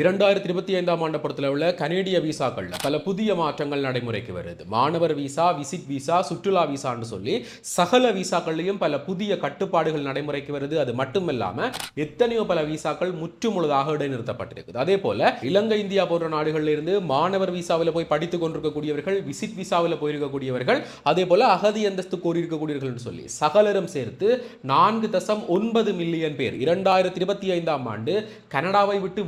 இரண்டாயிரத்தி இருபத்தி ஐந்தாம் ஆண்டு பொறுத்தல உள்ள கனேடிய விசாக்களில் பல புதிய மாற்றங்கள் நடைமுறைக்கு வருது. மாணவர் விசா விசிட் விசா சுற்றுலா விசான்னு சொல்லி சகல விசாக்கள்லையும் பல புதிய கட்டுப்பாடுகள் நடைமுறைக்கு வருது. அது மட்டுமல்லாம எத்தனையோ பல விசாக்கள் முற்றுமுழுதாக இடைநிறுத்தப்பட்டிருக்குது. அதே போல இலங்கை இந்தியா போன்ற நாடுகளில் இருந்து மாணவர் விசாவில் போய் படித்துக் கொண்டிருக்கக்கூடியவர்கள் விசிட் விசாவில் போயிருக்கக்கூடியவர்கள் அதே போல அகதி அந்தஸ்து கோரியிருக்கக்கூடியவர்கள் சொல்லி சகலரும் சேர்த்து நான்கு தசம் ஒன்பது மில்லியன் பேர் இரண்டாயிரத்தி இருபத்தி ஐந்தாம் ஆண்டு கனடாவை விட்டு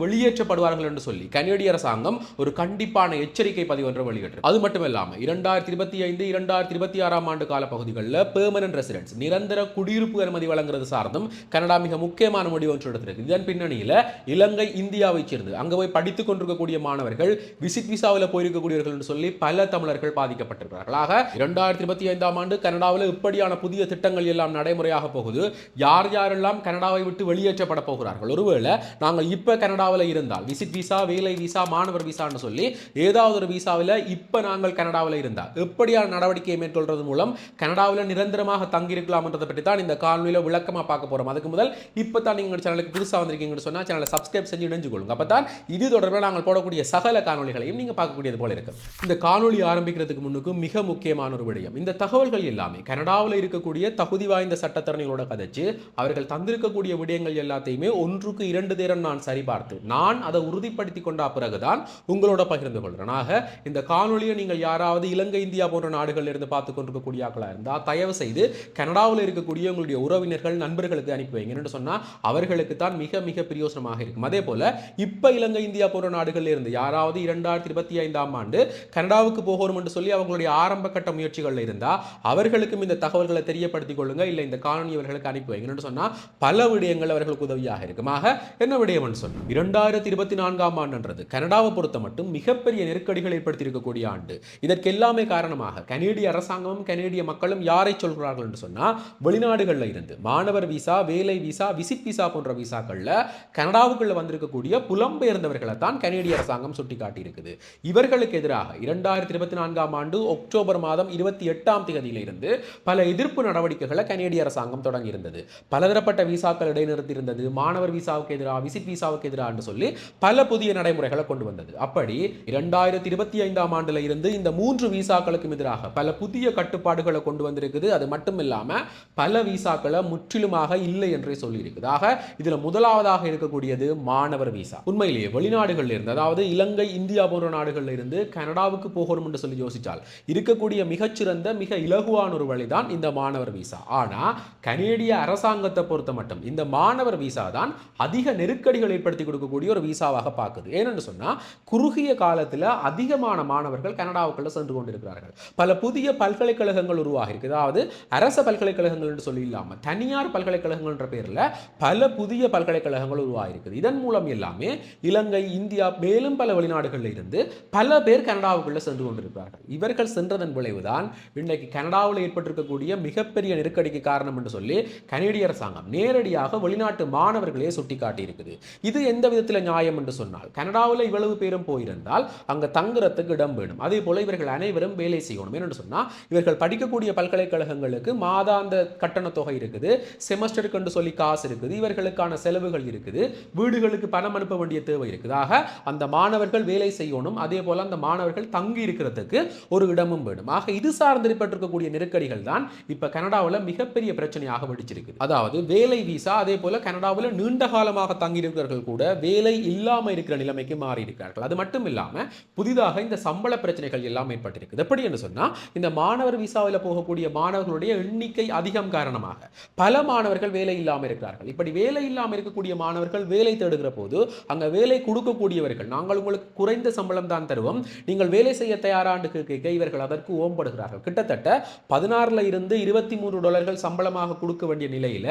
பாதிக்கப்படுவார்கள் என்று சொல்லி கனேடிய அரசாங்கம் ஒரு கண்டிப்பான எச்சரிக்கை பதிவு ஒன்று வெளியிட்டது அது மட்டும் இரண்டாயிரத்தி இருபத்தி ஐந்து இரண்டாயிரத்தி இருபத்தி ஆறாம் ஆண்டு கால பகுதிகளில் பெர்மனன்ட் ரெசிடென்ஸ் நிரந்தர குடியிருப்பு அனுமதி வழங்குறது சார்ந்தும் கனடா மிக முக்கியமான முடிவு ஒன்று எடுத்திருக்கு. இதன் பின்னணியில இலங்கை இந்தியாவை சேர்ந்து அங்க போய் படித்துக் கொண்டிருக்கக்கூடிய மாணவர்கள் விசிட் விசாவில் போயிருக்கக்கூடியவர்கள் என்று சொல்லி பல தமிழர்கள் பாதிக்கப்பட்டிருக்கிறார்கள். ஆக இரண்டாயிரத்தி இருபத்தி ஐந்தாம் ஆண்டு கனடாவில் இப்படியான புதிய திட்டங்கள் எல்லாம் நடைமுறையாக போகுது. யார் யாரெல்லாம் கனடாவை விட்டு வெளியேற்றப்பட போகிறார்கள்? ஒருவேளை நாங்கள் இப்ப கனடாவில் இருந்தால் விசிட் விசா வேலை விசா மாணவர் விசான்னு சொல்லி ஏதாவது ஒரு விசாவில் இப்போ நாங்கள் கனடாவில் இருந்தால். எப்படியான நடவடிக்கையை மேற்கொள்றது மூலம் கனடாவில் நிரந்தரமாக தங்கியிருக்கலாம்ன்றதை பற்றி தான் இந்த காணொலியில் விளக்கமாக பார்க்க போறோம். அதுக்கு முதல் இப்போ தான் நீங்கள் சேனலுக்கு புதுசாக வந்திருக்கீங்கன்னு சொன்னால் சேனலை சப்ஸ்கிரைப் செஞ்சு இணைஞ்சு கொள்ளுங்க. அப்போ தான் இது தொடர்பாக நாங்கள் போடக்கூடிய சகல காணொலிகளையும் நீங்கள் பார்க்கக்கூடியது போல இருக்கு. இந்த காணொலி ஆரம்பிக்கிறதுக்கு முன்னுக்கு மிக முக்கியமான ஒரு விடயம். இந்த தகவல்கள் எல்லாமே கனடாவில் இருக்கக்கூடிய தகுதி வாய்ந்த சட்டத்தரணிகளோட கதைச்சு அவர்கள் தந்திருக்கக்கூடிய விடயங்கள் எல்லாத்தையுமே ஒன்றுக்கு இரண்டு தேரம் நான் சரிபார்த்து நான் அதை அதை உறுதிப்படுத்தி கொண்ட பிறகுதான் உங்களோட பகிர்ந்து கொள்கிறேன் ஆக இந்த காணொலியை நீங்கள் யாராவது இலங்கை இந்தியா போன்ற நாடுகளில் இருந்து பார்த்து கொண்டிருக்கக்கூடிய ஆக்களாக இருந்தால் தயவு செய்து கனடாவில் இருக்கக்கூடிய உங்களுடைய உறவினர்கள் நண்பர்களுக்கு அனுப்பி வைங்க. என்னன்னு சொன்னா அவர்களுக்கு தான் மிக மிக பிரயோசனமாக இருக்கும். அதே போல இப்போ இலங்கை இந்தியா போன்ற நாடுகளில் இருந்து யாராவது இரண்டாயிரத்தி இருபத்தி ஐந்தாம் ஆண்டு கனடாவுக்கு போகணும் என்று சொல்லி அவங்களுடைய ஆரம்ப கட்ட முயற்சிகள் இருந்தால் அவர்களுக்கும் இந்த தகவல்களை தெரியப்படுத்திக் கொள்ளுங்க. இல்லை இந்த காணொலி அவர்களுக்கு அனுப்பி வைங்க. சொன்னால் பல விடயங்கள் அவர்களுக்கு உதவியாக இருக்கும். ஆக என்ன விடயம் சொன்னா இரண்டாயிரத்தி இருபத்தி இருபத்தி நான்காம் ஆண்டுன்றது. கனடாவை பொறுத்த மட்டும் மிகப்பெரிய நெருக்கடிகள் ஏற்படுத்தியிருக்கக்கூடிய ஆண்டு. இதற்கு எல்லாமே காரணமாக கனேடிய அரசாங்கமும் கனேடிய மக்களும் யாரை சொல்கிறார்கள் என்று சொன்னால் வெளிநாடுகளில் இருந்து மாணவர் விசா வேலை விசா விசிட் விசா போன்ற விசாக்களில் கனடாவுக்குள்ள வந்திருக்கக்கூடிய புலம்பெயர்ந்தவர்களை தான் கனேடிய அரசாங்கம் சுட்டிக்காட்டியிருக்குது. இவர்களுக்கு எதிராக இரண்டாயிரத்தி இருபத்தி நான்காம் ஆண்டு அக்டோபர் மாதம் இருபத்தி எட்டாம் தேதியிலிருந்து பல எதிர்ப்பு நடவடிக்கைகளை கனேடிய அரசாங்கம் தொடங்கியிருந்தது. பலதரப்பட்ட விசாக்கள் இடைநிறுத்தியிருந்தது. மாணவர் விசாவுக்கு எதிராக விசிட் விசாவுக்கு எதிராக என்று சொல்லி பல புதிய நடைமுறைகளை கொண்டு வந்தது. அப்படி இரண்டாயிரத்தி இருபத்தி ஐந்தாம் ஆண்டுல இருந்து இந்த மூன்று விசாக்களுக்கும் எதிராக பல புதிய கட்டுப்பாடுகளை கொண்டு வந்திருக்குது. அது மட்டும் இல்லாம பல விசாக்களை முற்றிலுமாக இல்லை என்றே சொல்லியிருக்குது. ஆக இதுல முதலாவதாக இருக்கக்கூடியது மாணவர் விசா. உண்மையிலேயே வெளிநாடுகளில் இருந்து அதாவது இலங்கை இந்தியா போன்ற நாடுகளில் இருந்து கனடாவுக்கு போகணும் என்று சொல்லி யோசிச்சால் இருக்கக்கூடிய மிகச்சிறந்த மிக இலகுவான ஒரு வழிதான் இந்த மாணவர் விசா. ஆனா கனேடிய அரசாங்கத்தை பொறுத்த மட்டும் இந்த மாணவர் விசா தான் அதிக நெருக்கடிகள் ஏற்படுத்தி கொடுக்கக்கூடிய ஒரு விசாவாக பார்க்குது. ஏன்னு சொன்னால் குறுகிய காலத்தில் அதிகமான மாணவர்கள் கனடாவுக்குள்ள சென்று கொண்டிருக்கிறார்கள். பல புதிய பல்கலைக்கழகங்கள் உருவாகி இருக்கு அதாவது அரச பல்கலைக்கழகங்கள் என்று சொல்லி இல்லாமல் தனியார் பல்கலைக்கழகங்கள்ன்ற பேரில் பல புதிய பல்கலைக்கழகங்கள் உருவாகி இருக்குது இதன் மூலம் எல்லாமே இலங்கை இந்தியா மேலும் பல வெளிநாடுகளில் இருந்து பல பேர் கனடாவுக்குள்ள சென்று கொண்டிருக்கிறார்கள். இவர்கள் சென்றதன் விளைவுதான் இன்றைக்கு கனடாவில் ஏற்பட்டிருக்கக்கூடிய மிகப்பெரிய நெருக்கடிக்கு காரணம் என்று சொல்லி கனேடிய அரசாங்கம் நேரடியாக வெளிநாட்டு மாணவர்களே சுட்டிக்காட்டி இருக்குது இது எந்த விதத்தில் நியாயம்? கட்டாயம் என்று சொன்னால் கனடாவில் இவ்வளவு பேரும் போயிருந்தால் அங்கே தங்குறதுக்கு இடம் வேணும். அதே போல இவர்கள் அனைவரும் வேலை செய்யணும். என்று சொன்னால் இவர்கள் படிக்கக்கூடிய பல்கலைக்கழகங்களுக்கு மாதாந்த கட்டண தொகை இருக்குது செமஸ்டருக்கு என்று சொல்லி காசு இருக்குது இவர்களுக்கான செலவுகள் இருக்குது வீடுகளுக்கு பணம் அனுப்ப வேண்டிய தேவை இருக்குது. ஆக அந்த மாணவர்கள் வேலை செய்யணும். அதே போல அந்த மாணவர்கள் தங்கி இருக்கிறதுக்கு ஒரு இடமும் வேணும். ஆக இது சார்ந்து ஏற்பட்டிருக்கக்கூடிய நெருக்கடிகள் தான் இப்போ கனடாவில் மிகப்பெரிய பிரச்சனையாக வெடிச்சிருக்கு. அதாவது வேலை விசா அதே போல கனடாவில் நீண்ட காலமாக தங்கியிருக்கிறவர்கள் கூட வேலை இல்லை இல்லாமல் இருக்கிற நிலைமைக்கு மாறி இருக்கிறார்கள். அது மட்டும் இல்லாமல் புதிதாக இந்த சம்பள பிரச்சனைகள் எல்லாம் ஏற்பட்டிருக்குது. எப்படி என்று சொன்னால் இந்த மாணவர் விசாவில் போகக்கூடிய மாணவர்களுடைய எண்ணிக்கை அதிகம் காரணமாக பல மாணவர்கள் வேலை இல்லாமல் இருக்கிறார்கள். இப்படி வேலை இல்லாமல் இருக்கக்கூடிய மாணவர்கள் வேலை தேடுகிற போது அங்கே வேலை கொடுக்கக்கூடியவர்கள் நாங்கள் உங்களுக்கு குறைந்த சம்பளம் தான் தருவோம் நீங்கள் வேலை செய்ய தயாராண்டு கேட்க இவர்கள் அதற்கு ஓம்படுகிறார்கள். கிட்டத்தட்ட பதினாறுல இருந்து இருபத்தி மூன்று டாலர்கள் சம்பளமாக கொடுக்க வேண்டிய நிலையில்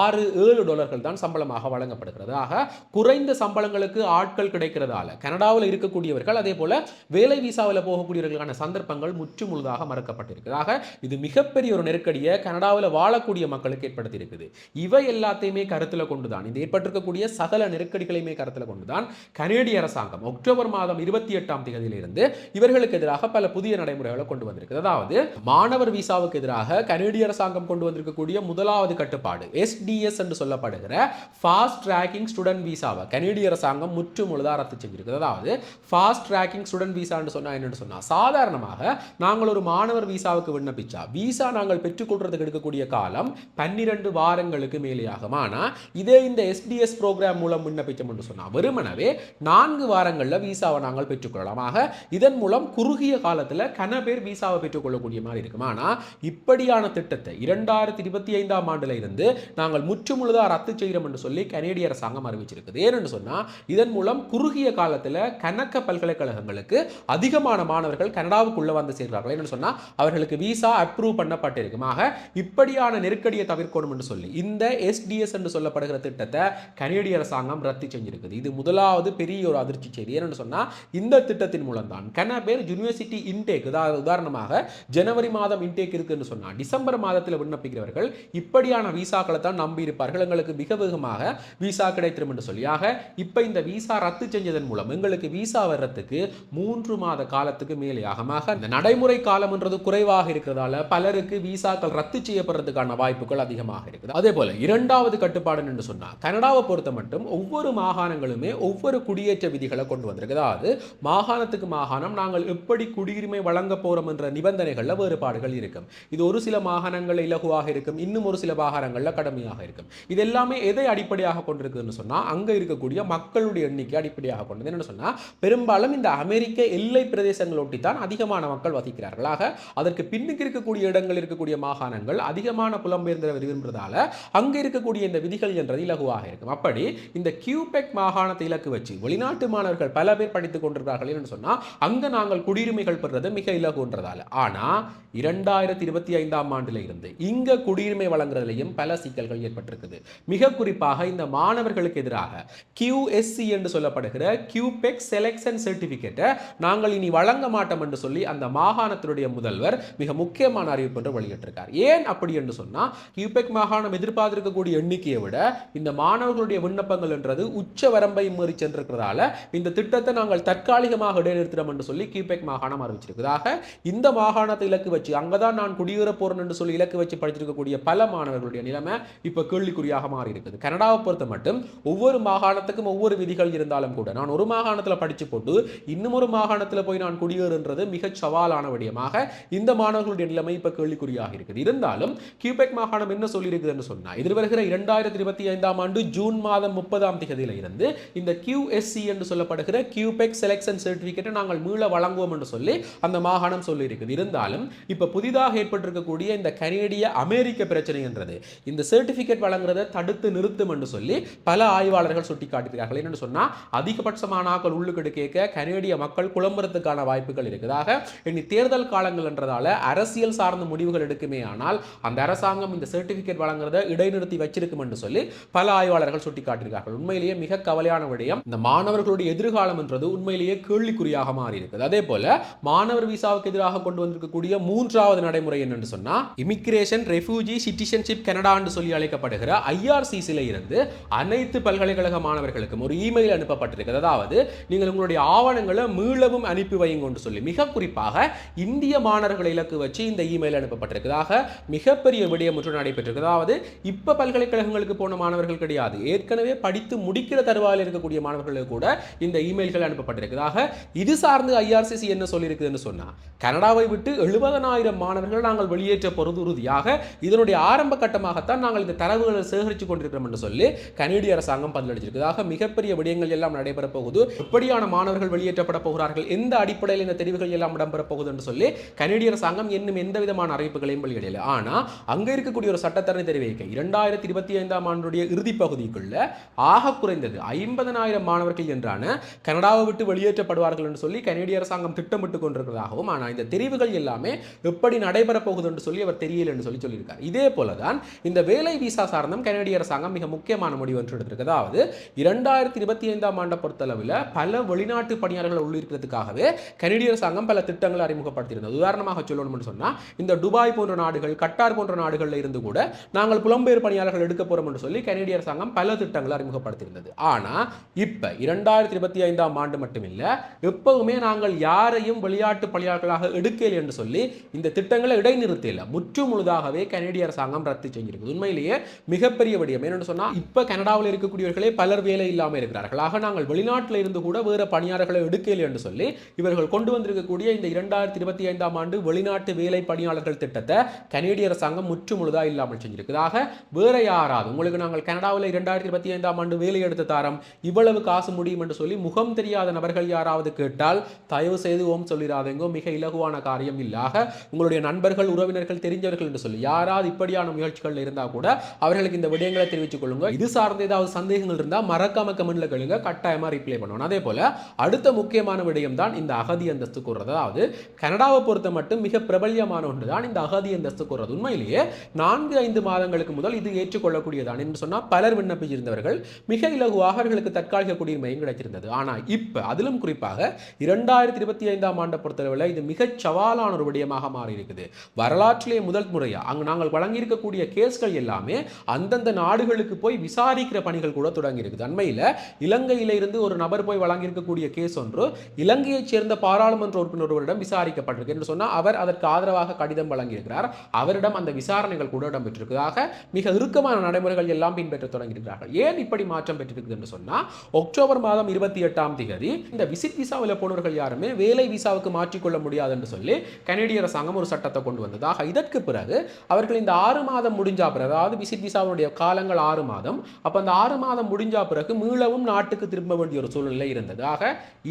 ஆறு ஏழு டாலர்கள் தான் சம்பளமாக வழங்கப்படுகிறது. ஆக குறைந்த சம்பளங்கள் சம்பளங்களுக்கு ஆட்கள் கிடைக்கிறதால கனடாவில் இருக்கக்கூடியவர்கள் அதே போல வேலை விசாவில் போகக்கூடியவர்களுக்கான சந்தர்ப்பங்கள் முற்றுமுழுதாக மறக்கப்பட்டிருக்குது. ஆக இது மிகப்பெரிய ஒரு நெருக்கடியை கனடாவில் வாழக்கூடிய மக்களுக்கு ஏற்படுத்தி இருக்குது இவை எல்லாத்தையுமே கருத்தில் கொண்டுதான் இந்த ஏற்பட்டிருக்கக்கூடிய சகல நெருக்கடிகளையுமே கருத்தில் கொண்டுதான் கனேடிய அரசாங்கம் அக்டோபர் மாதம் இருபத்தி எட்டாம் தேதியிலிருந்து இவர்களுக்கு எதிராக பல புதிய நடைமுறைகளை கொண்டு வந்திருக்கு அதாவது மாணவர் விசாவுக்கு எதிராக கனேடிய அரசாங்கம் கொண்டு வந்திருக்கக்கூடிய முதலாவது கட்டுப்பாடு எஸ்டிஎஸ் என்று சொல்லப்படுகிற ஃபாஸ்ட் ட்ராக்கிங் ஸ்டூடெண்ட் விசாவை கனேடிய அரசாங்கம் அரசாங்கம் முற்று முழுதாக ரத்து செஞ்சிருக்குது அதாவது ஃபாஸ்ட் ட்ராக்கிங் ஸ்டூடெண்ட் விசான்னு சொன்னா என்னன்னு சொன்னா சாதாரணமாக நாங்கள் ஒரு மாணவர் விசாவுக்கு விண்ணப்பிச்சா விசா நாங்கள் பெற்றுக்கொள்றதுக்கு எடுக்கக்கூடிய காலம் பன்னிரண்டு வாரங்களுக்கு மேலேயாகும். ஆனால் இதே இந்த எஸ்டிஎஸ் ப்ரோக்ராம் மூலம் விண்ணப்பிச்சோம் என்று சொன்னால் வெறுமனவே நான்கு வாரங்களில் விசாவை நாங்கள் பெற்றுக்கொள்ளலாம் ஆக இதன் மூலம் குறுகிய காலத்தில் கன பேர் விசாவை பெற்றுக்கொள்ளக்கூடிய மாதிரி இருக்கும். ஆனால் இப்படியான திட்டத்தை இரண்டாயிரத்தி இருபத்தி ஐந்தாம் ஆண்டுல இருந்து நாங்கள் முற்றுமுழுதாக ரத்து செய்கிறோம் என்று சொல்லி கனேடிய அரசாங்கம் அறிவிச்சிருக்குது. ஏன்னு சொன்னால் இதன் மூலம் குறுகிய காலத்தில் கணக்க பல்கலைக்கழகங்களுக்கு அதிகமான மாணவர்கள் கனடாவுக்குள்ளே வந்து சேர்கிறார்கள் என்னன்னு சொன்னால் அவர்களுக்கு விசா அப்ரூவ் பண்ணப்பட்டிருக்குமாக இப்படியான நெருக்கடியை தவிர்க்கணும் என்று சொல்லி இந்த எஸ்டிஎஸ் என்று சொல்லப்படுகிற திட்டத்தை கனேடிய அரசாங்கம் ரத்து செஞ்சிருக்குது. இது முதலாவது பெரிய ஒரு அதிர்ச்சி செய்தி. என்னென்னு சொன்னால் இந்த திட்டத்தின் மூலம் தான் கன பேர் யூனிவர்சிட்டி இன்டேக் அதாவது உதாரணமாக ஜனவரி மாதம் இன்டேக் இருக்குன்னு சொன்னால் டிசம்பர் மாதத்தில் விண்ணப்பிக்கிறவர்கள் இப்படியான விசாக்களை தான் நம்பியிருப்பார்கள். எங்களுக்கு மிக வேகமாக விசா கிடைத்திரும் என்று சொல்லியாக இப்போ இந்த விசா ரத்து செஞ்சதன் மூலம் எங்களுக்கு விசா வர்றதுக்கு மூன்று மாத காலத்துக்கு மேலேயாகமாக இந்த நடைமுறை காலம்ன்றது குறைவாக இருக்கிறதால பலருக்கு விசாக்கள் ரத்து செய்யப்படுறதுக்கான வாய்ப்புகள் அதிகமாக இருக்குது. அதே போல இரண்டாவது கட்டுப்பாடு என்று சொன்னா கனடாவை பொறுத்த மட்டும் ஒவ்வொரு மாகாணங்களுமே ஒவ்வொரு குடியேற்ற விதிகளை கொண்டு வந்திருக்கு அதாவது மாகாணத்துக்கு மாகாணம் நாங்கள் எப்படி குடியுரிமை வழங்க போறோம் என்ற நிபந்தனைகள்ல வேறுபாடுகள் இருக்கும். இது ஒரு சில மாகாணங்கள் இலகுவாக இருக்கும் இன்னும் ஒரு சில மாகாணங்கள்ல கடுமையாக இருக்கும். இது எல்லாமே எதை அடிப்படையாக கொண்டிருக்குதுன்னு சொன்னா அங்க இருக்கக்கூடிய மக்கள் மக்களுடைய எண்ணிக்கை அடிப்படையாக கொண்டது. என்னன்னு சொன்னால் பெரும்பாலும் இந்த அமெரிக்க எல்லை பிரதேசங்களொட்டி தான் அதிகமான மக்கள் வசிக்கிறார்கள். ஆக அதற்கு பின்னுக்கு இருக்கக்கூடிய இடங்கள் இருக்கக்கூடிய மாகாணங்கள் அதிகமான புலம்பெயர்ந்தவர் விரும்புறதால அங்கே இருக்கக்கூடிய இந்த விதிகள் என்றது இலகுவாக இருக்கும். அப்படி இந்த கியூபெக் மாகாணத்தை இலக்கு வச்சு வெளிநாட்டு மாணவர்கள் பல பேர் படித்துக் கொண்டிருக்கிறார்கள். என்று சொன்னால் அங்கே நாங்கள் குடியுரிமைகள் பெறுறது மிக இலகுன்றதால ஆனால் இரண்டாயிரத்தி இருபத்தி ஐந்தாம் ஆண்டில் இருந்து இங்க குடியுரிமை வழங்குறதுலையும் பல சிக்கல்கள் ஏற்பட்டிருக்குது. மிக குறிப்பாக இந்த மாணவர்களுக்கு எதிராக கியூ எஸ்சி என்று சொல்லப்படுகிற கியூபெக் செலெக்ஷன் சர்டிபிகேட்டை நாங்கள் இனி வழங்க மாட்டோம் என்று சொல்லி அந்த மாகாணத்தினுடைய முதல்வர் மிக முக்கியமான அறிவிப்பு என்று வெளியிட்டிருக்கார். ஏன் அப்படி என்று சொன்னா கியூபெக் மாகாணம் எதிர்பார்த்திருக்கக்கூடிய எண்ணிக்கையை விட இந்த மாணவர்களுடைய விண்ணப்பங்கள் என்றது உச்ச வரம்பை மீறி சென்றிருக்கிறதால இந்த திட்டத்தை நாங்கள் தற்காலிகமாக இடைநிறுத்தினோம் என்று சொல்லி கியூபெக் மாகாணம் அறிவிச்சிருக்கிறதாக இந்த மாகாணத்தை இலக்கு வச்சு அங்கதான் நான் குடியேற போறேன் என்று சொல்லி இலக்கு வச்சு படிச்சிருக்கக்கூடிய பல மாணவர்களுடைய நிலைமை இப்ப கேள்விக்குறியாக மாறி இருக்குது கனடாவை பொறுத்த மட்டும் ஒவ்வொரு மாகாணத்துக்கும் ஒவ்வொரு விதிகள் இருந்தாலும் கூட நான் ஒரு மாகாணத்தில் படித்து போட்டு இன்னும் ஒரு மாகாணத்தில் போய் நான் குடியேறுன்றது மிக சவாலான விடயமாக இந்த மாணவர்களுடைய நிலைமை இப்போ கேள்விக்குறியாக இருக்குது. இருந்தாலும் கியூபெக் மாகாணம் என்ன சொல்லியிருக்குதுன்னு சொன்னால் எதிர்வருகிற இரண்டாயிரத்தி இருபத்தி ஐந்தாம் ஆண்டு ஜூன் மாதம் முப்பதாம் தேதியில இருந்து இந்த கியூஎஸ்சி என்று சொல்லப்படுகிற கியூபெக் செலெக்ஷன் சர்டிஃபிகேட்டை நாங்கள் மீள வழங்குவோம் என்று சொல்லி அந்த மாகாணம் சொல்லியிருக்குது. இருந்தாலும் இப்போ புதிதாக ஏற்பட்டிருக்கக்கூடிய இந்த கனேடிய அமெரிக்க பிரச்சனை என்றது இந்த சர்டிஃபிகேட் வழங்குறதை தடுத்து நிறுத்தும் என்று சொல்லி பல ஆய்வாளர்கள் சுட்டிக்காட்டுகிறார்கள் என்னன்னு சொன்னா அதிகபட்சமான ஆக்கள் உள்ளுக்கெடு கேட்க கனேடிய மக்கள் குழம்புறதுக்கான வாய்ப்புகள் இருக்குதாக. இனி தேர்தல் காலங்கள் என்றதால அரசியல் சார்ந்த முடிவுகள் எடுக்குமே ஆனால் அந்த அரசாங்கம் இந்த சர்டிபிகேட் வழங்குறத இடைநிறுத்தி வச்சிருக்கும் என்று சொல்லி பல ஆய்வாளர்கள் சுட்டிக்காட்டியிருக்கார்கள். உண்மையிலேயே மிக கவலையான விடயம் இந்த மாணவர்களுடைய எதிர்காலம் என்றது உண்மையிலேயே கேள்விக்குறியாக மாறி இருக்குது அதே போல மாணவர் விசாவுக்கு எதிராக கொண்டு வந்திருக்கக்கூடிய மூன்றாவது நடைமுறை என்னன்னு சொன்னா இமிகிரேஷன் ரெஃப்யூஜி சிட்டிசன்ஷிப் கனடா என்று சொல்லி அழைக்கப்படுகிற ஐஆர்சிசில இருந்து அனைத்து பல்கலைக்கழக மாணவர்களுக்கும் ஒரு இமெயில் அனுப்பப்பட்டிருக்கிறது அதாவது நீங்கள் உங்களுடைய ஆவணங்களை மீளவும் அனுப்பி வையுங்கன்னு சொல்லி. மிக குறிப்பாக இந்திய மாணவர்களை இலக்கு வச்சு இந்த இமெயில் அனுப்பப்பட்டிருக்கிறதாக மிகப்பெரிய விடயம் ஒன்று நடைபெற்றிருக்கு. அதாவது இப்ப பல்கலைக்கழகங்களுக்கு போன மாணவர்கள் கிடையாது. ஏற்கனவே படித்து முடிக்கிற தருவாயில் இருக்கக்கூடிய மாணவர்களுக்கு கூட இந்த இமெயில்கள் அனுப்பப்பட்டிருக்கிறதாக இது சார்ந்து ஐஆர்சிசி என்ன சொல்லியிருக்குதுன்னு சொன்னா கனடாவை விட்டு எழுபதனாயிரம் மாணவர்கள் நாங்கள் வெளியேற்ற பொறுது உறுதியாக இதனுடைய ஆரம்ப கட்டமாகத்தான் நாங்கள் இந்த தரவுகளை சேகரித்து கொண்டிருக்கிறோம் என்று சொல்லி கனேடிய அரசாங்கம் பதிலளிச்சிருக்கிறதாக மிகப்பெரிய விடயங்கள் எல்லாம் நடைபெற போகுது. எப்படியான மாணவர்கள் வெளியேற்றப்பட போகிறார்கள்? எந்த அடிப்படையில் இந்த தெரிவுகள் எல்லாம் இடம்பெற போகுது என்று சொல்லி கனேடிய அரசாங்கம் இன்னும் எந்த விதமான அறிவிப்புகளையும் வெளியிடல. ஆனா அங்க இருக்கக்கூடிய ஒரு சட்டத்தரணி தெரிவிக்க இரண்டாயிரத்தி இருபத்தி ஐந்தாம் ஆண்டுடைய இறுதி பகுதிக்குள்ள ஆக குறைந்தது ஐம்பதனாயிரம் மாணவர்கள் என்றான கனடாவை விட்டு வெளியேற்றப்படுவார்கள் என்று சொல்லி கனேடிய அரசாங்கம் திட்டமிட்டு கொண்டிருக்கிறதாகவும் ஆனால் இந்த தெரிவுகள் எல்லாமே எப்படி நடைபெற போகுது என்று சொல்லி அவர் தெரியல என்று சொல்லி சொல்லியிருக்கார். இதே போலதான் இந்த வேலை விசா சார்ந்தும் கனேடிய அரசாங்கம் மிக முக்கியமான முடிவு என்று எடுத்திருக்கு அதாவது இரண்டாயிரத்தி இருபத்தி ஐந்தாம் ஆண்டை பொறுத்தளவில் பல வெளிநாட்டு பணியாளர்கள் உள்ளிருக்கிறதுக்காகவே கனடிய அரசாங்கம் பல திட்டங்களை அறிமுகப்படுத்தியிருந்தது. உதாரணமாக சொல்லணும்னு சொன்னால் இந்த துபாய் போன்ற நாடுகள் கட்டார் போன்ற நாடுகளில் இருந்து கூட நாங்கள் புலம்பெயர் பணியாளர்கள் எடுக்க போறோம் என்று சொல்லி கனடிய அரசாங்கம் பல திட்டங்களை அறிமுகப்படுத்தியிருந்தது. ஆனால் இப்போ இரண்டாயிரத்தி இருபத்தி ஐந்தாம் ஆண்டு மட்டுமில்ல எப்பவுமே நாங்கள் யாரையும் வெளிநாட்டு பணியாளர்களாக எடுக்கல என்று சொல்லி இந்த திட்டங்களை இடைநிறுத்தல. முற்று முழுதாகவே கனேடிய அரசாங்கம் ரத்து செஞ்சிருக்கு உண்மையிலேயே மிகப்பெரிய விடயம். என்னென்னு சொன்னால் இப்போ கனடாவில் இருக்கக்கூடியவர்களே பலர் வேலை இல்லாமல் இல்லாமல் இருக்கிறார்கள். ஆக நாங்கள் வெளிநாட்டில் இருந்து கூட வேறு பணியாளர்களை எடுக்கல என்று சொல்லி இவர்கள் கொண்டு வந்திருக்கக்கூடிய இந்த இரண்டாயிரத்தி இருபத்தி ஐந்தாம் ஆண்டு வெளிநாட்டு வேலை பணியாளர்கள் திட்டத்தை கனேடிய அரசாங்கம் முற்றுமுழுதாக இல்லாமல் செஞ்சிருக்குது. ஆக வேற யாராவது உங்களுக்கு நாங்கள் கனடாவில் இரண்டாயிரத்தி இருபத்தி ஐந்தாம் ஆண்டு வேலை எடுத்து தாரம் இவ்வளவு காசு முடியும் என்று சொல்லி முகம் தெரியாத நபர்கள் யாராவது கேட்டால் தயவு செய்து ஓம் சொல்லிடாதீங்க மிக இலகுவான காரியம் இல்லாக உங்களுடைய நண்பர்கள் உறவினர்கள் தெரிஞ்சவர்கள் என்று சொல்லி யாராவது இப்படியான முயற்சிகள் இருந்தால் கூட அவர்களுக்கு இந்த விடயங்களை தெரிவித்துக் கொள்ளுங்க இது சார்ந்த ஏதாவது சந்தேகங்கள் இருந்தால் மறக்காம கமெண்ட்ல கேளுங்க கட்டாயமா ரிப்ளை பண்ணுவோம் அதே போல அடுத்த முக்கியமான விடயம் தான் இந்த அகதி அந்தஸ்து கூறுறது. அதாவது கனடாவை பொறுத்த மட்டும் மிக பிரபல்யமான ஒன்று தான் இந்த அகதி அந்தஸ்து கூறுறது. உண்மையிலேயே நான்கு ஐந்து மாதங்களுக்கு முதல் இது ஏற்றுக்கொள்ளக்கூடியதான் என்று சொன்னால் பலர் விண்ணப்பிச்சிருந்தவர்கள் மிக இலகுவாக அவர்களுக்கு தற்காலிக குடியுரிமையும் கிடைச்சிருந்தது ஆனால் இப்போ அதிலும் குறிப்பாக இரண்டாயிரத்தி இருபத்தி ஐந்தாம் ஆண்டை பொறுத்தளவில் இது மிகச் சவாலான ஒரு விடயமாக மாறி இருக்குது வரலாற்றிலே முதல் முறையாக அங்கு நாங்கள் வழங்கியிருக்கக்கூடிய கேஸ்கள் எல்லாமே அந்தந்த நாடுகளுக்கு போய் விசாரிக்கிற பணிகள் கூட தொடங்கி இருக்குது அண்மையில் இலங்கையிலிருந்து ஒரு நபர் போய் வழங்கியிருக்கக்கூடிய கேஸ் ஒன்று இலங்கையைச் சேர்ந்த பாராளுமன்ற உறுப்பினர் ஒருவரிடம் விசாரிக்கப்பட்டிருக்கு என்று சொன்னால் அவர் அதற்கு ஆதரவாக கடிதம் வழங்கியிருக்கிறார். அவரிடம் அந்த விசாரணைகள் கூட இடம்பெற்றிருக்கிறதாக மிக இறுக்கமான நடைமுறைகள் எல்லாம் பின்பற்ற தொடங்கியிருக்கிறார்கள். ஏன் இப்படி மாற்றம் பெற்றிருக்குது என்று சொன்னால் அக்டோபர் மாதம் இருபத்தி எட்டாம் தேதி இந்த விசிட் விசாவில் போனவர்கள் யாருமே வேலை விசாவுக்கு மாற்றிக்கொள்ள முடியாது என்று சொல்லி கனேடிய அரசாங்கம் ஒரு சட்டத்தை கொண்டு வந்ததாக இதற்கு பிறகு அவர்கள் இந்த ஆறு மாதம் முடிஞ்சா பிறகு அதாவது விசிட் விசாவுடைய காலங்கள் ஆறு மாதம் அப்போ அந்த ஆறு மாதம் முடிஞ்சா பிறகு மீளவும் நாட்டுக்கு திரும்ப வேண்டிய ஒரு சூழ்நிலை இருந்தது. ஆக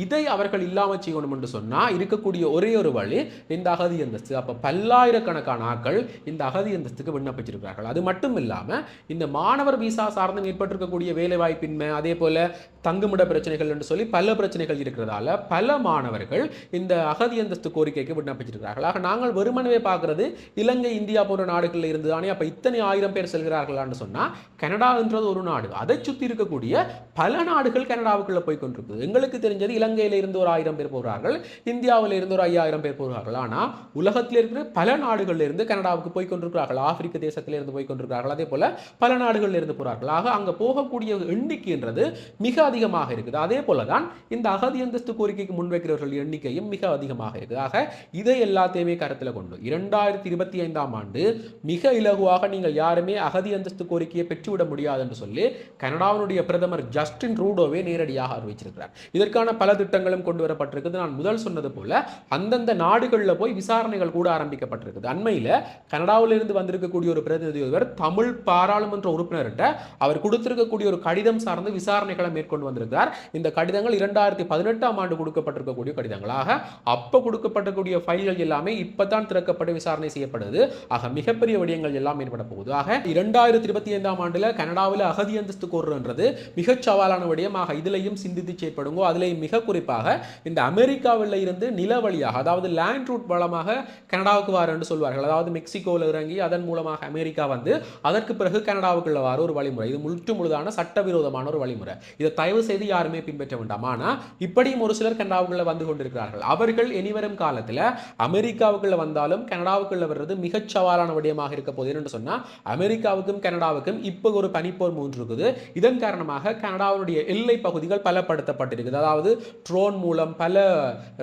இதை அவர்கள் இல்லாமல் செய்யணும் என்று சொன்னால் இருக்கக்கூடிய ஒரே ஒரு வழி இந்த அகதி அந்தஸ்து. அப்போ பல்லாயிரக்கணக்கான ஆட்கள் இந்த அகதி அந்தஸ்துக்கு விண்ணப்பிச்சிருக்கிறார்கள். அது மட்டும் இல்லாமல் இந்த மாணவர் விசா சார்ந்து ஏற்பட்டிருக்கக்கூடிய வேலைவாய்ப்பின்மை அதே போல தங்குமிட பிரச்சனைகள் என்று சொல்லி பல பிரச்சனைகள் இருக்கிறதால பல மாணவர்கள் இந்த அகதி அந்தஸ்து கோரிக்கைக்கு விண்ணப்பிச்சிருக்கிறார்கள். ஆக நாங்கள் வெறுமனவே பார்க்கறது இலங்கை இந்தியா போன்ற நாடுகளில் இருந்து தானே அப்போ இத்தனை ஆயிரம் பேர் செல்கிறார்களான்னு சொன்னால் கனடான்றது ஒரு நாடு. அதை சுற்றி இருக்கக்கூடிய பல நாடுகள் கனடாவுக்குள்ளே போய் கொண்டிருக்குது. எங்களுக்கு தெரிஞ்சது இலங்கையில இருந்து ஒரு ஆயிரம் பேர் போகிறார்கள் இந்தியாவில் இருந்து ஒரு ஐயாயிரம் பேர் போகிறார்கள். ஆனால் உலகத்தில் இருக்கிற பல நாடுகளில் இருந்து கனடாவுக்கு போய் கொண்டிருக்கிறார்கள். ஆப்பிரிக்க தேசத்தில் இருந்து போய் கொண்டிருக்கிறார்கள். அதே போல பல நாடுகளில் இருந்து போகிறார்கள் ஆக அங்கே போகக்கூடிய எண்ணிக்கைன்றது மிக அதிகமாக இருக்குது. அதே போல தான் இந்த அகதி அந்தஸ்து கோரிக்கைக்கு முன்வைக்கிறவர்கள் எண்ணிக்கையும் மிக அதிகமாக இருக்குது. ஆக இதை எல்லாத்தையுமே கருத்தில் கொண்டு இரண்டாயிரத்தி இருபத்தி ஐந்தாம் ஆண்டு மிக இலகுவாக நீங்கள் யாருமே அகதி அந்தஸ்து கோரிக்கையை பெற்றுவிட முடியாது என்று சொல்லி கனடாவினுடைய பிரதமர் ஜஸ்டின் ரூடோவே நேரடியாக அறிவிச்சிருக்கிறார். இதற்கான பல திட்டங்களும் கொண்டு வரப்பட்டிருக்குது. நான் முதல் சொன்னது போல அந்தந்த நாடுகளில் போய் விசாரணைகள் கூட ஆரம்பிக்கப்பட்டிருக்குது. அண்மையில் கனடாவிலிருந்து வந்திருக்கக்கூடிய ஒரு பிரதிநிதி ஒருவர் தமிழ் பாராளுமன்ற உறுப்பினர்கிட்ட அவர் கொடுத்திருக்கக்கூடிய ஒரு கடிதம் சார்ந்து விசாரணைகளை மேற்கொண்டு வந்திருக்கிறார். இந்த கடிதங்கள் இரண்டாயிரத்தி பதினெட்டாம் ஆண்டு கொடுக்கப்பட்டிருக்கக்கூடிய கடிதங்களாக அப்போ கொடுக்கப்பட்டிருக்கக்கூடிய ஃபைல்கள் எல்லாமே இப்பதான் திறக்கப்பட்டு விசாரணை செய்யப்படுது. ஆக மிகப்பெரிய விடயங்கள் எல்லாம் ஏற்பட போகுது. ஆக இரண்டாயிரத்தி இருபத்தி ஐந்தாம் ஆண்டில் கனடாவில் அகதி அந்தஸ்து கோருன்றது மிகச் சவாலான விடயமாக இதிலையும் சிந்தித்து செயற்படுங்கோ அதிலேயும் மிக குறிப்பாக இந்த அமெரிக்காவில் இருந்து நில வழியாக அதாவது லேண்ட் ரூட் வளமாக கனடாவுக்கு வார் என்று சொல்வார்கள். அதாவது மெக்சிகோவில் இறங்கி அதன் மூலமாக அமெரிக்கா வந்து அதற்கு பிறகு கனடாவுக்குள்ள வார ஒரு வழிமுறை. இது முற்று முழுதான சட்டவிரோதமான ஒரு வழிமுறை. இதை தயவு செய்து யாருமே பின்பற்ற வேண்டாம். ஆனால் இப்படியும் ஒரு சிலர் கனடாவுக்குள்ள வந்து கொண்டிருக்கிறார்கள். அவர்கள் இனிவரும் காலத்தில் அமெரிக்காவுக்குள்ள வந்தாலும் கனடாவுக்குள்ள வர்றது மிகச் சவாலான விடயமாக இருக்க போகுது. என்று சொன்னால் அமெரிக்காவுக்கும் கனடாவுக்கும் இப்போ ஒரு பனிப்போர் மூன்று இருக்குது இதன் காரணமாக கனடா கனடாவுடைய எல்லை பகுதிகள் பலப்படுத்தப்பட்டிருக்குது. அதாவது ட்ரோன் மூலம் பல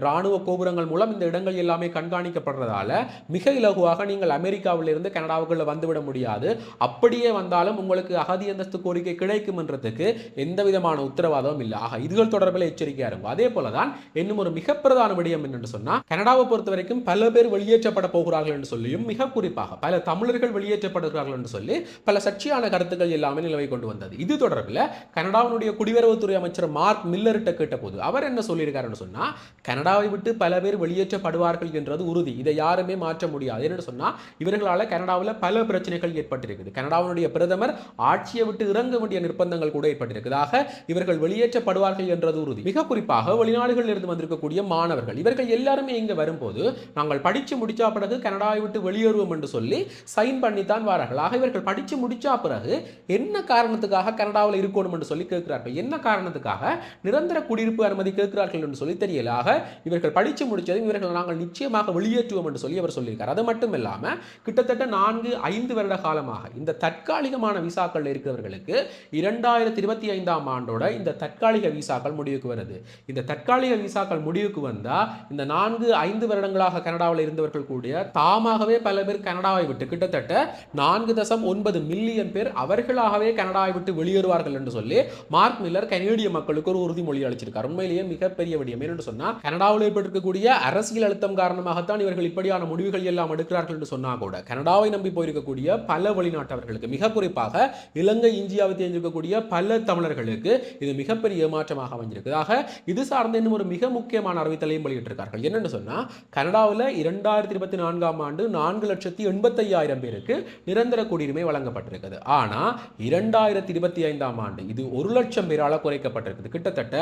இராணுவ கோபுரங்கள் மூலம் இந்த இடங்கள் எல்லாமே கண்காணிக்கப்படுறதால மிக இலகுவாக நீங்கள் அமெரிக்காவிலிருந்து கனடாவுக்குள்ள வந்துவிட முடியாது. அப்படியே வந்தாலும் உங்களுக்கு அகதி அந்தஸ்து கோரிக்கை கிடைக்கும் என்றதுக்கு எந்த விதமான உத்தரவாதமும் இல்லை. ஆக இதுகள் தொடர்பில் எச்சரிக்கையா இருக்கும். அதே போல தான் இன்னும் ஒரு மிக பிரதான விடயம் என்னென்று சொன்னா கனடாவை பொறுத்த வரைக்கும் பல பேர் வெளியேற்றப்பட போகிறார்கள் என்று சொல்லியும் மிக குறிப்பாக பல தமிழர்கள் வெளியேற்றப்படுகிறார்கள் என்று சொல்லி பல சர்ச்சையான கருத்துக்கள் எல்லாமே நிலவை கொண்டு வந்தது. இது தொடர்பில் கனடாவினுடைய குடிவரவுத்துறை அமைச்சர் மார்க் மில்லர்கிட்ட கேட்டபோது அவர் என்ன சொல்லியிருக்காருன்னு சொன்னால் கனடாவை விட்டு பல பேர் வெளியேற்றப்படுவார்கள் என்றது உறுதி. இதை யாருமே மாற்ற முடியாது. என்னென்னு சொன்னால் இவர்களால் கனடாவில் பல பிரச்சனைகள் ஏற்பட்டிருக்குது. கனடாவினுடைய பிரதமர் ஆட்சியை விட்டு இறங்க வேண்டிய நிர்பந்தங்கள் கூட ஏற்பட்டிருக்குது. இவர்கள் வெளியேற்றப்படுவார்கள் என்றது உறுதி. மிக குறிப்பாக வெளிநாடுகளில் இருந்து வந்திருக்கக்கூடிய மாணவர்கள். இவர்கள் எல்லாருமே இங்கே வரும்போது நாங்கள் படித்து முடிச்சா பிறகு கனடாவை விட்டு வெளியேறுவோம் என்று சொல்லி சைன் பண்ணித்தான் வாரார்கள். ஆக இவர்கள் படித்து முடிச்சா பிறகு என்ன காரணத்துக்காக கனடாவில் இருக்கணும் என்று சொல்லி கேட்கிறார்கள் என்ன காரணத்துக்காக? நிரந்தர குடியிருப்பு அனுமதி கேட்கிறார்கள் என்று சொல்லி தெரியலாக இவர்கள் படித்து முடித்ததும் இவர்கள் நாங்கள் நிச்சயமாக வெளியேற்றுவோம் என்று சொல்லி அவர் சொல்லியிருக்கார். அது மட்டும் இல்லாமல் கிட்டத்தட்ட நான்கு ஐந்து வருட காலமாக இந்த தற்காலிகமான விசாக்கள் இருக்கிறவர்களுக்கு இரண்டாயிரத்தி இருபத்தி ஐந்தாம் ஆண்டோட இந்த தற்காலிக விசாக்கள் முடிவுக்கு வருது. இந்த தற்காலிக விசாக்கள் முடிவுக்கு வந்தால் இந்த நான்கு ஐந்து வருடங்களாக கனடாவில் இருந்தவர்கள் கூடிய தாமாகவே பல பேர் கனடாவை விட்டு கிட்டத்தட்ட நான்கு தசம் ஒன்பது மில்லியன் பேர் அவர்களாகவே கனடாவை விட்டு வெளியேறுவார்கள் என்று சொல்லி மார்க் மில்லர் கனேடிய மக்களுக்கு ஒரு உறுதிமொழி அளிச்சிருக்கார். உண்மையிலேயே மிகப்பெரிய விடயம். என்று சொன்னால் கனடாவில் ஏற்பட்டிருக்கக்கூடிய அரசியல் அழுத்தம் காரணமாகத்தான் இவர்கள் இப்படியான முடிவுகள் எல்லாம் எடுக்கிறார்கள் என்று சொன்னா கூட கனடாவை நம்பி போயிருக்கக்கூடிய பல வெளிநாட்டவர்களுக்கு மிக குறிப்பாக இலங்கை இந்தியாவை தேர்ந்திருக்கக்கூடிய பல தமிழர்களுக்கு இது மிகப்பெரிய ஏமாற்றமாக அமைஞ்சிருக்கு. ஆக இது சார்ந்த இன்னும் ஒரு மிக முக்கியமான அறிவித்தலையும் வெளியிட்டிருக்கார்கள். என்னென்னு சொன்னா கனடாவில் இரண்டாயிரத்தி இருபத்தி நான்காம் ஆண்டு நான்கு லட்சத்தி எண்பத்தையாயிரம் பேருக்கு நிரந்தர குடியுரிமை வழங்கப்பட்டிருக்குது. ஆனால் இரண்டாயிரத்தி இருபத்தி ஐந்தாம் ஆண்டு இது ஒரு லட்சம் பேரால குறைக்கப்பட்டிருக்குது. கிட்டத்தட்ட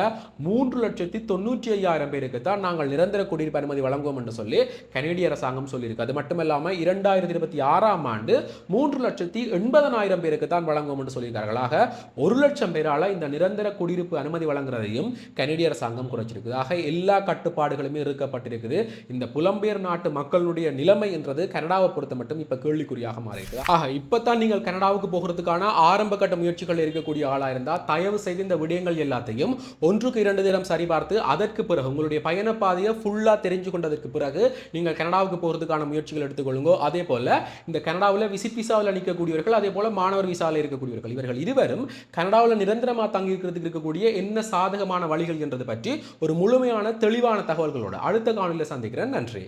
மூன்று லட்சத்தி தொண்ணூற்றி ஐயாயிரம் பேருக்கு தான் நாங்கள் நிரந்தர குடியிருப்பு அனுமதி வழங்குவோம் என்று சொல்லி கனேடிய அரசாங்கம் சொல்லியிருக்கு. அது மட்டுமல்லாம இரண்டாயிரத்தி இருபத்தி ஆறாம் ஆண்டு மூன்று லட்சத்தி எண்பதனாயிரம் பேருக்கு தான் வழங்குவோம் என்று சொல்லியிருக்கார்களாக ஒரு லட்சம் பேரால இந்த நிரந்தர குடியிருப்பு அனுமதி வழங்குறதையும் கனேடிய அரசாங்கம் குறைச்சிருக்குது. ஆக எல்லா கட்டுப்பாடுகளுமே இருக்கப்பட்டிருக்குது இந்த புலம்பெயர் நாட்டு மக்களுடைய நிலைமை என்றது கனடாவை பொறுத்த மட்டும் இப்ப கேள்விக்குறியாக மாறிஇருக்குது ஆக இப்பதான் நீங்கள் கனடாவுக்கு போகிறதுக்கான ஆரம்ப கட்ட முயற்சிகள் இருக்கக்கூடிய ஆளா இருந்தா தயவு செய்து இந்த விடயங்கள் எல்லாத்தையும் ஒன்றுக்கு இரண்டு தினம் சரிபார்த்து அதற்கு பிறகு உங்களுடைய பயண பாதையை தெரிஞ்சு கொண்டதற்கு பிறகு நீங்கள் கனடாவுக்கு போகிறதுக்கான முயற்சிகள் எடுத்துக்கொள்ளுங்க. அதே போல இந்த கனடாவில் விசிட் விசாவில் நிற்கக்கூடியவர்கள் அதே போல மாணவர் விசாவில் இருக்கக்கூடியவர்கள். இவர்கள் இருவரும் கனடாவில் நிரந்தரமாக தங்கி இருக்கிறதுக்கு இருக்கக்கூடிய என்ன சாதகமான வழிகள் என்றது பற்றி ஒரு முழுமையான தெளிவான தகவல்களோட அடுத்த காணொலியில் சந்திக்கிறேன். நன்றி.